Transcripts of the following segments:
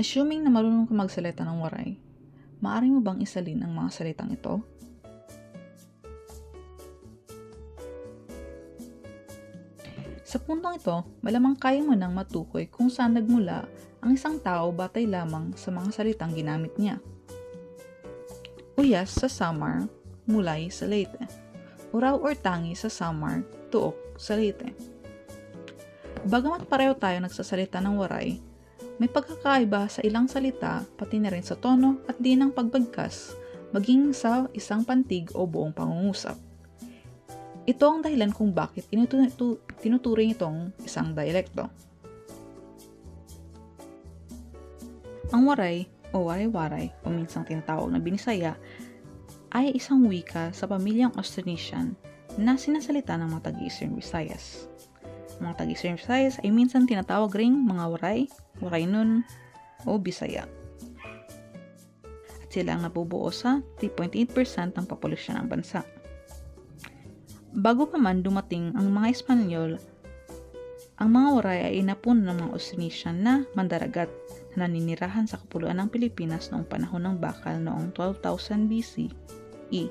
Assuming na marunong ka magsalita ng waray, maaari mo bang isalin ang mga salitang ito? Sa puntong ito, malamang kaya mo nang matukoy kung saan nagmula ang isang tao batay lamang sa mga salitang ginamit niya. Uyas sa Samar, mulay sa Leyte. Uraw or tangi sa Samar, tuok sa Leyte. Bagamat pareho tayo nagsasalita ng waray, may pagkakaiba sa ilang salita pati na rin sa tono at di ng pagbagkas, maging sa isang pantig o buong pangungusap. Ito ang dahilan kung bakit tinutu- tinuturing itong isang dialekto. Ang waray o waray-waray o minsang tinatawag na binisaya ay isang wika sa pamilyang Austronesian na sinasalita ng mga taga-Eastern Visayas. Mga Visayas ay minsan tinatawag ring mga waray, waray nun, o bisaya. At sila ang nabubuo sa 3.8% ng populasyon ng bansa. Bago pa man dumating ang mga Espanyol, ang mga waray ay inapuno ng mga Austronesian na mandaragat na naninirahan sa kapuluan ng Pilipinas noong panahon ng bakal noong 12,000 BCE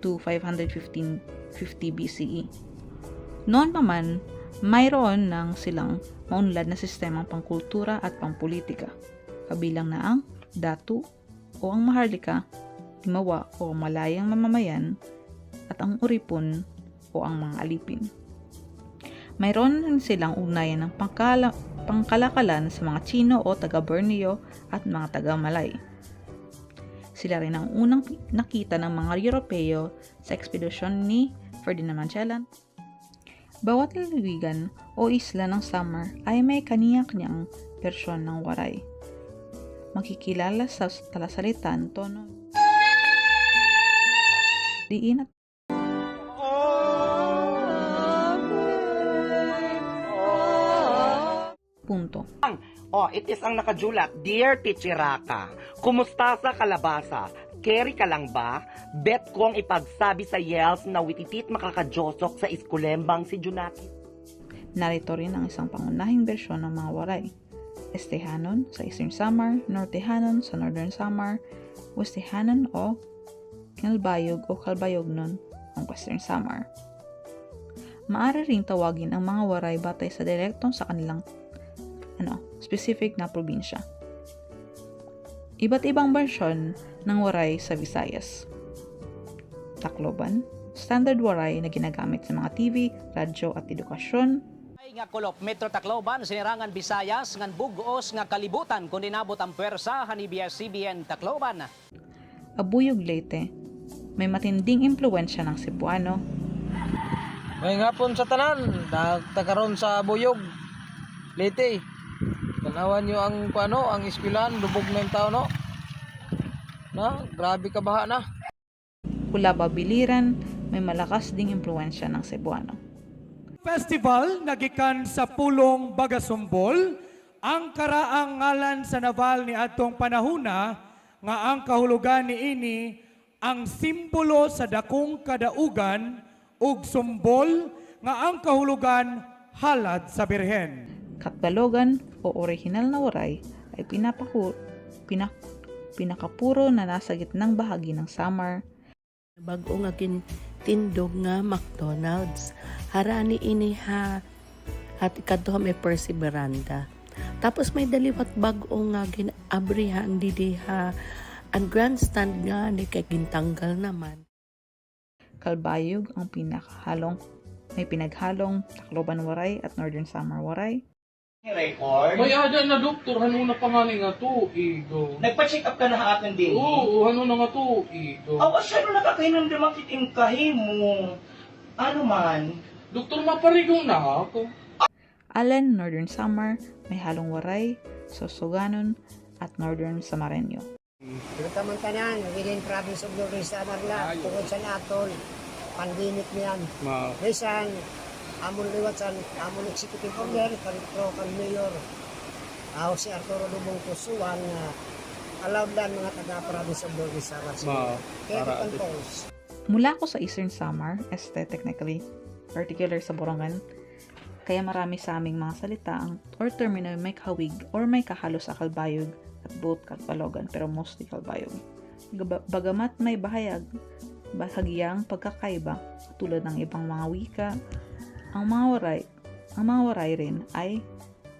to 515 50 BCE. Noon pa man, mayroon ng silang maunlad na sistemang pangkultura at pangpolitika, kabilang na ang datu o ang maharlika, timawa o malayang mamamayan, at ang uripon o ang mga alipin. Mayroon silang ugnayan ng pangkala, pangkalakalan sa mga Chino o taga-Borneo at mga taga-Malay. Sila rin ang unang nakita ng mga Europeo sa ekspedisyon ni Ferdinand Magellan. Bawat lalawigan o isla ng Samar ay may kaniya-kanyang bersyon ng waray. Makikilala sa talasalitan, tono, diin at punto. Oh, it is ang nakajulat. Dear Tichiraka, kumusta sa kalabasa? Carry ka lang ba? Bet ko ang ipagsabi sa Yels na wititit makakajosok sa iskulembang si Junaki. Narito rin ang isang pangunahing bersyon ng mga waray. Estehanon sa Eastern Samar, Nortehanon sa Northern Samar, Westehanon o Kalbayog o Kalbayognon ang Western Samar. Maaari ring tawagin ang mga waray batay sa dialektong sa kanilang ano, specific na probinsya. Iba't ibang bersyon ng waray sa Visayas. Tacloban, standard waray na ginagamit sa mga TV, radyo at edukasyon, Ay nga kulop Metro Tacloban, sinirangan Visayas, ngan bugos nga kalibutan kung dinabot ang pwersa ni CBN Tacloban. Abuyog Leyte, may matinding impluensya ng Cebuano, May ngapon sa tanan, nagtakaroon sa Buyog, Leyte. Tanawan nyo ang ano, ang iskwilan, lubog na yung tao, no? Na, grabe ka baha na. Kulaba Biliran, may malakas ding impluensya ng Cebuano. Festival nagikan sa Pulong Bagasumbol ang karaang ngalan sa naval ni atong panahuna nga ang kahulugan ni ini ang simbolo sa dakong kadaugan ug sumbol nga ang kahulugan halad sa birhen. Katbalogan o orihinal na waray ay pinapaku, pinak, pinakapuro na nasa gitnang bahagi ng Samar, bago nga tindog nga McDonald's. Harani ini ha at ikadto may perseveranda. Tapos may daliwat bago nga ginabrihan di diha ang grandstand nga ni kay gintanggal naman. Kalbayog ang pinakahalong may pinaghalong Tacloban Waray at Northern Samar Waray, Record? May ada na doktor, ano na pangaling nga to, igo. Nagpa-check up ka na haaton din? Oo, ano na nga to, igo. Awa siya no nakakainom din makiting kahimo. Ano man? Doktor, maparigaw na ako. Allen, Northern Samar, may halong Waray, Sosoganon, at Northern Samareño. Taman tanan, within province of Northern Samarla, tungkol sa natol, pandemic niyan. Ma, Bisan, amon liwat sa amon executive order, kan pro kan mayor, ako si Arturo Lubong Kusuan, nga allowed lang mga taga-province of Northern Samar. Ma, Kaya. Mula ako sa Eastern Samar, este technically, particular sa Borongan, Kaya marami sa aming mga salita ang or termino may kahawig or may kahalo sa kalbayog at both kalpalogan pero mostly kalbayog. Bagamat may bahayag, bahagyang pagkakaiba tulad ng ibang mga wika, ang mga waray, ang mga waray rin ay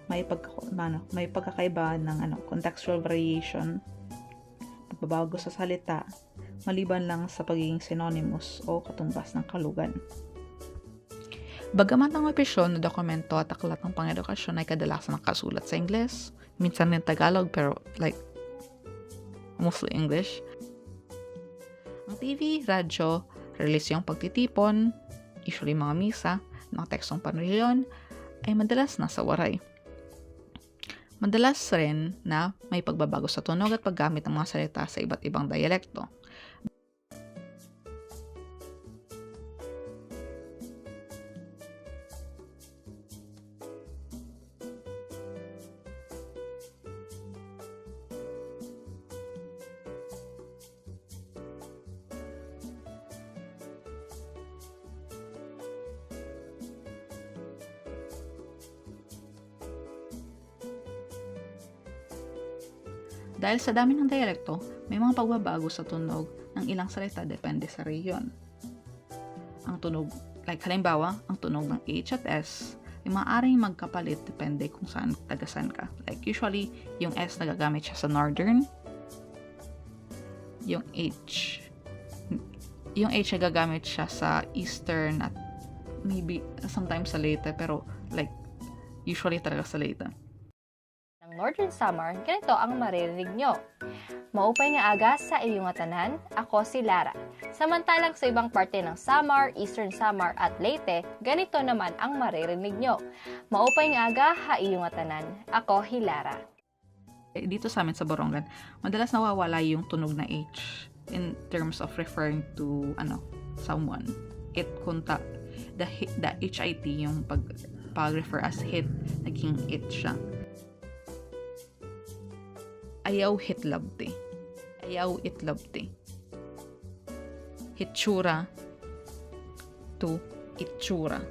may pagka, ano, may pagkakaiba ng ano, contextual variation, pagbabago sa salita, maliban lang sa pagiging synonymous o katumbas ng kalugan. Bagamat ang opisyon na dokumento at aklat ng pangedukasyon ay kadalasan nakasulat sa Ingles, minsan din Tagalog pero like mostly English. Ang TV, radyo, relisyong pagtitipon, usually mga misa, mga tekstong panreliyon, ay madalas nasa waray. Madalas rin na may pagbabago sa tunog at paggamit ng mga salita sa iba't ibang dialekto. Dahil sa dami ng dialekto, may mga pagbabago sa tunog ng ilang salita depende sa rehiyon. Ang tunog, like halimbawa, ang tunog ng H at S ay maaaring magkapalit depende kung saan tagasan ka. Like usually, yung S nagagamit siya sa northern, yung H yung H nagagamit siya sa eastern at maybe sometimes sa Leyte pero like usually talaga sa Leyte. Northern Samar, ganito ang maririnig nyo. Maupay nga aga sa iyong tanan, ako si Lara. Samantalang sa ibang parte ng Samar, Eastern Samar at Leyte, ganito naman ang maririnig nyo. Maupay nga aga ha iyong tanan, ako Hilara. eh, dito sa amin sa Borongan, madalas nawawala yung tunog na H in terms of referring to ano someone. It kunta the the HIT yung pag pag-refer as hit naging it siya. Ayaw hitlabte. Ayaw itlabte. Hitsura to itsura.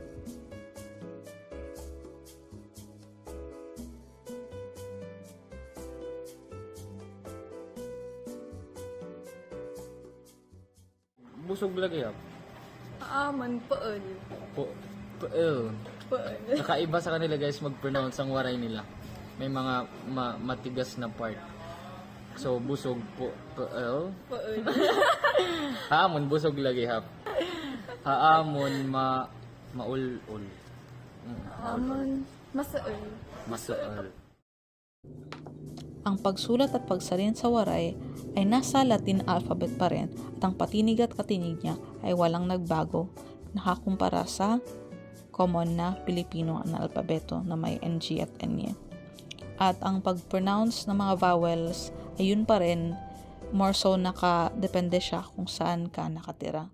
Busog lagi ah. Aman, paul. Po, pael. Nakaiba sa kanila guys mag-pronounce ang waray nila. May mga ma- matigas na part. So busog po pael. Paul. Haamon busog lagi hap. Haamon ma maul-ul. Mm, Aman, masaol. Masual. Ang pagsulat at pagsalin sa waray ay nasa Latin alphabet pa rin at ang patinig at katinig niya ay walang nagbago nakakumpara sa common na Pilipino na alpabeto na may NG at NY. At ang pag-pronounce ng mga vowels ay yun pa rin more so nakadepende siya kung saan ka nakatira.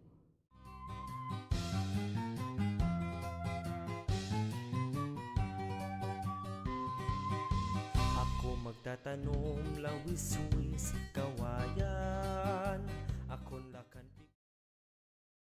Ako magtatanong lawis-wis kawayan